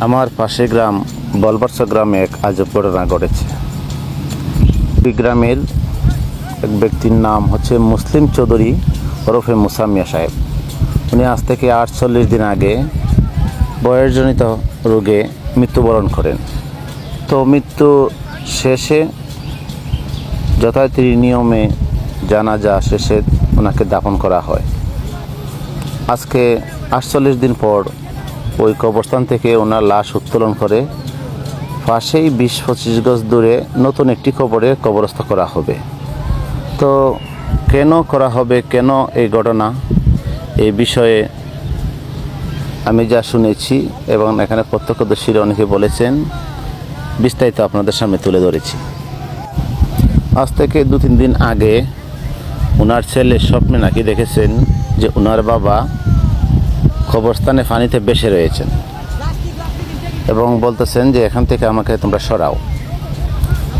আমার পাশে গ্রাম বলবার্স গ্রামে এক আজব ঘটনা ঘটেছে। ওই গ্রামের এক ব্যক্তির নাম হচ্ছে মুসলিম চৌধুরী ওরফে মুসামিয়া সাহেব। উনি আজ থেকে আটচল্লিশ দিন আগে বয়সজনিত রোগে মৃত্যুবরণ করেন। তো মৃত্যু শেষে যথারীতি নিয়মে জানাজা শেষে ওনাকে দাফন করা হয়। আজকে আটচল্লিশ দিন পর ওই কবরস্থান থেকে ওনার লাশ উত্তোলন করে পাশেই বিশ পঁচিশ গজ দূরে নতুন একটি কবরে কবরস্থ করা হবে। তো কেন করা হবে, কেন এই ঘটনা, এই বিষয়ে আমি যা শুনেছি এবং এখানে প্রত্যক্ষদর্শীরা অনেকে বলেছেন, বিস্তারিত আপনাদের সামনে তুলে ধরেছি। আজ থেকে দু তিন দিন আগে ওনার ছেলে স্বপ্নে নাকি দেখেছেন যে ওনার বাবা কবরস্থানে পানিতে বেসে রয়েছেন এবং বলতেছেন যে এখান থেকে আমাকে তোমরা সরাও।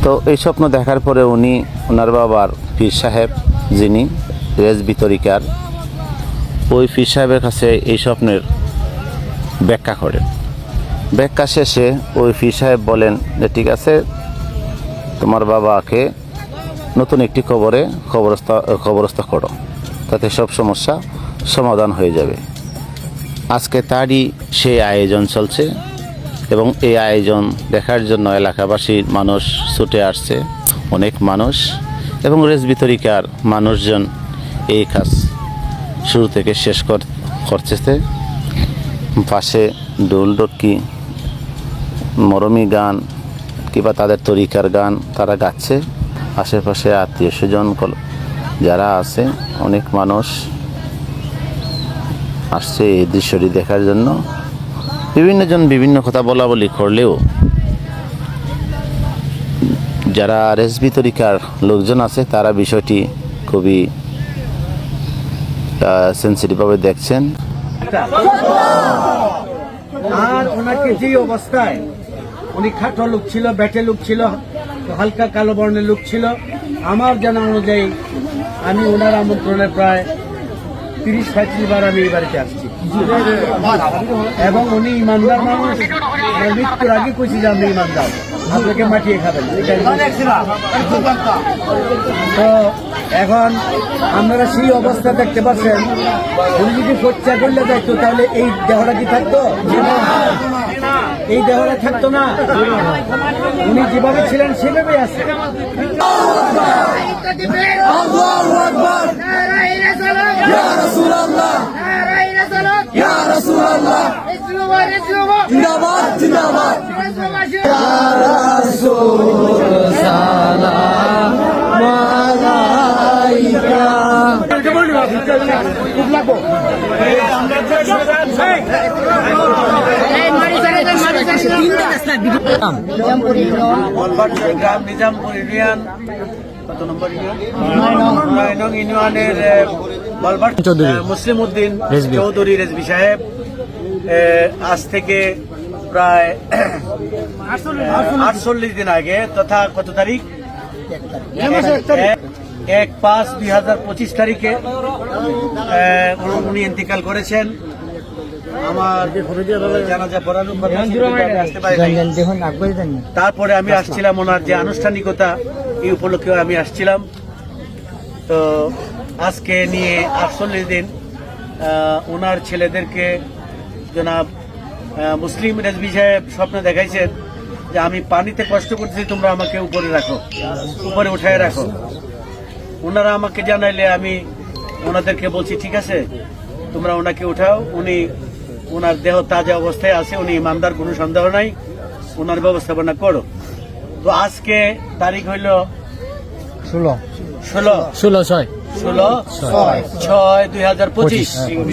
তো এই স্বপ্ন দেখার পরে উনি ওনার বাবার পীর সাহেব যিনি, রেজ বিতরিকার, ওই পীর সাহেবের কাছে এই স্বপ্নের ব্যাখ্যা করেন। ব্যাখ্যা শেষে ওই পীর সাহেব বলেন যে, ঠিক আছে, তোমার বাবাকে নতুন একটি কবরে কবরস্থ কবরস্থ করো। তাতে সব সমস্যা সমাধান হয়ে যাবে। আজকে তারই সেই আয়োজন চলছে এবং এই আয়োজন দেখার জন্য এলাকাবাসীর মানুষ ছুটে আসছে, অনেক মানুষ এবং রেস বিতরিকার মানুষজন এই কাজ শুরু থেকে শেষ কর- করতেছে। পাশে ডোল ডটকি মরমি গান কিংবা তাদের তরিকার গান তারা গাচ্ছে। আশেপাশে আত্মীয় স্বজন যারা আছে, অনেক মানুষ আসছে এই দৃশ্যটি দেখার জন্য। বিভিন্নজন বিভিন্ন কথা বলা বলি করলেও যারা রেসবি তরিকার লোকজন আছে, তারা বিষয়টি খুবই সেন্সিটিভভাবে দেখছেন। আর ওনাকে যে অবস্থায়, উনি খাটো লোক ছিল ব্যাটে লোক ছিল, হালকা কালো বর্ণের লোক ছিল, আমার জানা অনুযায়ী আমি ওনার আমন্ত্রণে প্রায় তিরিশ পঁয়ত্রিশ বার আমি বাড়িতে আসছি। এবং উনি ইমানদার মানুষ। মৃত্যুর আগে কইছি যে আমি ইমানদার। আপনাকে মাটিয়ে খাবেন। তো এখন আপনারা সেই অবস্থা দেখতে পাচ্ছেন। উনি যদি খরচা করলে যাইতো, তাহলে এই দেহটা কি থাকতো? এই দেহটা থাকতো না। উনি যেভাবে ছিলেন সেভাবে আছে। জিন্দাবাদ জিন্দাবাদ গ্রাম নিজামপুর ইউনিয়ন কত নম্বর ইউনিয়নের মুসলিম উদ্দিন চৌধুরী রেজবি সাহেব আজ থেকে প্রায় আটচল্লিশ দিন আগে তথা কত তারিখ? এক- পাঁচ দুই হাজার পঁচিশ তারিখে উনি ইন্তিকাল করেছেন। আমার জানাজা পড়ানোর কথা। তারপরে আমি আসছিলাম ওনার যে আনুষ্ঠানিকতা এই উপলক্ষে আমি আসছিলাম। তো আজকে নিয়ে আটচল্লিশ দিন ওনার ছেলেদেরকে জনাব মুসলিম রেজবি সাহেব স্বপ্নে দেখাইছেন যে আমি পানিতে কষ্ট করতেছি, তোমরা আমাকে উপরে রাখো, উপরে উঠায় রাখো। ওনারা আমাকে জানাইলে আমি ওনাদেরকে বলছি, ঠিক আছে, তোমরা ওনাকে উঠাও, উনি, ওনার দেহ তাজা অবস্থায় আছে, উনি ইমানদার, কোনো সন্দেহ নাই, ওনার ব্যবস্থাপনা করো। তো আজকে তারিখ হইল ষোলো। ষোলো। ষোলো ছয়। ষোলো ছয়। দুই হাজার পঁচিশ।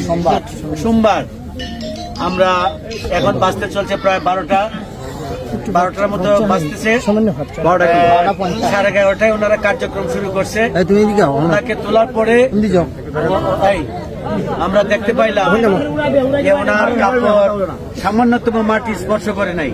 সোমবার। সোমবার। আমরা এখন বাঁচতে চলছে প্রায় বারোটা। বারোটার মতো বাঁচতেছে সাড়ে এগারোটায় ওনারা কার্যক্রম শুরু করছে। ওনাকে তোলার পরে আমরা দেখতে পাইলাম যে ওনার কাপড় সামান্যতম মাটি স্পর্শ করে নাই।